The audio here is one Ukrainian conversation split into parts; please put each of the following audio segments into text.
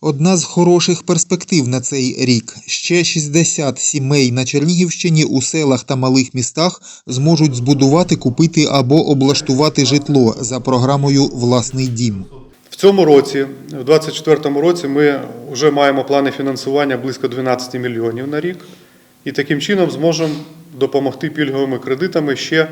Одна з хороших перспектив на цей рік. Ще 60 сімей на Чернігівщині у селах та малих містах зможуть збудувати, купити або облаштувати житло за програмою Власний дім. В цьому році, в 2024 році, ми вже маємо плани фінансування близько 12 мільйонів на рік, і таким чином зможемо допомогти пільговими кредитами ще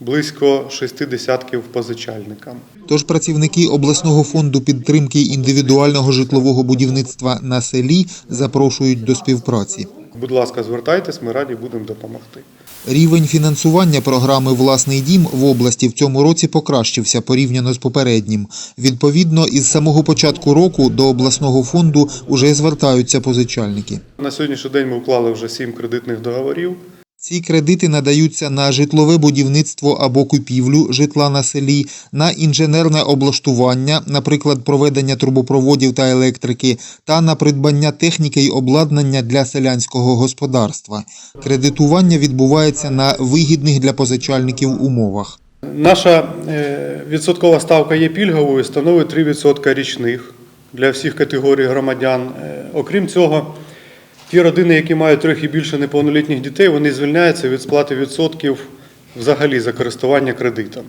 близько шести десятків позичальникам. Тож працівники обласного фонду підтримки індивідуального житлового будівництва на селі запрошують до співпраці. Будь ласка, звертайтесь, ми раді будемо допомогти. Рівень фінансування програми Власний дім в області в цьому році покращився порівняно з попереднім. Відповідно, із самого початку року до обласного фонду уже звертаються позичальники. На сьогоднішній день ми уклали вже сім кредитних договорів. Ці кредити надаються на житлове будівництво або купівлю житла на селі, на інженерне облаштування, наприклад, проведення трубопроводів та електрики, та на придбання техніки й обладнання для селянського господарства. Кредитування відбувається на вигідних для позичальників умовах. Наша е, відсоткова ставка є пільговою, становить 3% річних для всіх категорій громадян. Е, Окрім цього, ті родини, які мають трохи більше неповнолітніх дітей, вони звільняються від сплати відсотків взагалі за користування кредитом.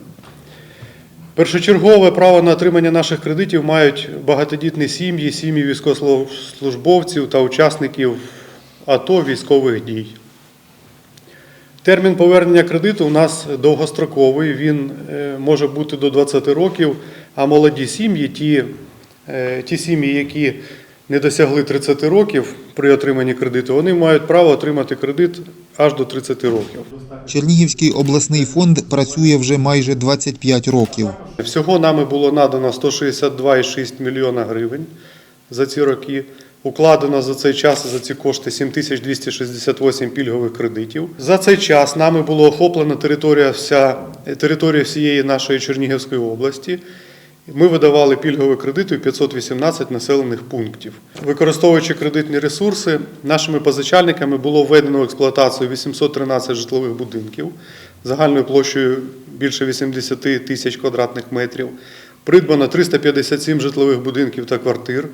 Першочергове право на отримання наших кредитів мають багатодітні сім'ї, сім'ї військовослужбовців та учасників АТО військових дій. Термін повернення кредиту у нас довгостроковий, він е, може бути до 20 років, а молоді сім'ї, ті, е, ті сім'ї, які не досягли 30 років при отриманні кредиту, вони мають право отримати кредит аж до 30 років. Чернігівський обласний фонд працює вже майже 25 років. Всього нами було надано 162,6 мільйона гривень за ці роки. Укладено за цей час за ці кошти 7268 пільгових кредитів. За цей час нами було охоплено територія, вся, територія всієї нашої Чернігівської області. Ми видавали пільгові кредити в 518 населених пунктів. Використовуючи кредитні ресурси, нашими позичальниками було введено в експлуатацію 813 житлових будинків загальною площею більше 80 тисяч квадратних метрів. Придбано 357 житлових будинків та квартир.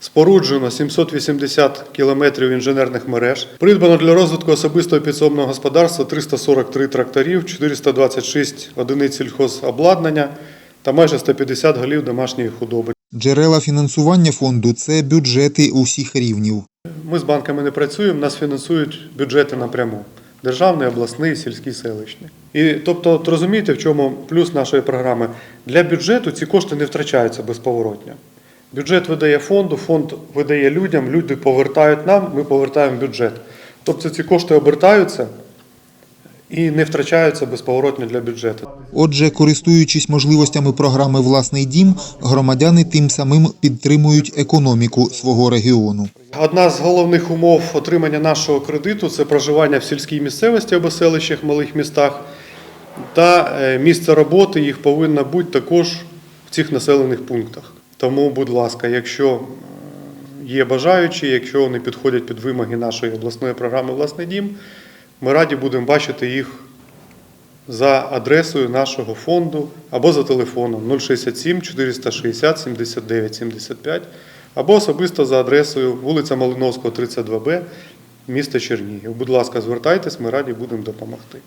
Споруджено 780 кілометрів інженерних мереж. Придбано для розвитку особистого підсобного господарства 343 тракторів, 426 одиниць сільхозобладнання та майже 150 голів домашньої худоби. Джерела фінансування фонду це бюджети усіх рівнів. Ми з банками не працюємо, нас фінансують бюджети напряму. Державний, обласний, сільський, селищний. І тобто, от розумієте, в чому плюс нашої програми? Для бюджету ці кошти не втрачаються безповоротно. Бюджет видає фонду, фонд видає людям, люди повертають нам, ми повертаємо бюджет. Тобто ці кошти обертаються і не втрачаються безповоротно для бюджету. Отже, користуючись можливостями програми Власний дім, громадяни тим самим підтримують економіку свого регіону. Одна з головних умов отримання нашого кредиту це проживання в сільській місцевості або селищах, малих містах, та е, місце роботи їх повинно бути також в цих населених пунктах. Тому, будь ласка, якщо е, є бажаючі, якщо вони підходять під вимоги нашої обласної програми Власний дім, ми раді будемо бачити їх за адресою нашого фонду або за телефоном 067 460 79 75 або особисто за адресою вулиця Малиновського, 32Б, місто Чернігів. Будь ласка, звертайтесь, ми раді будемо допомогти.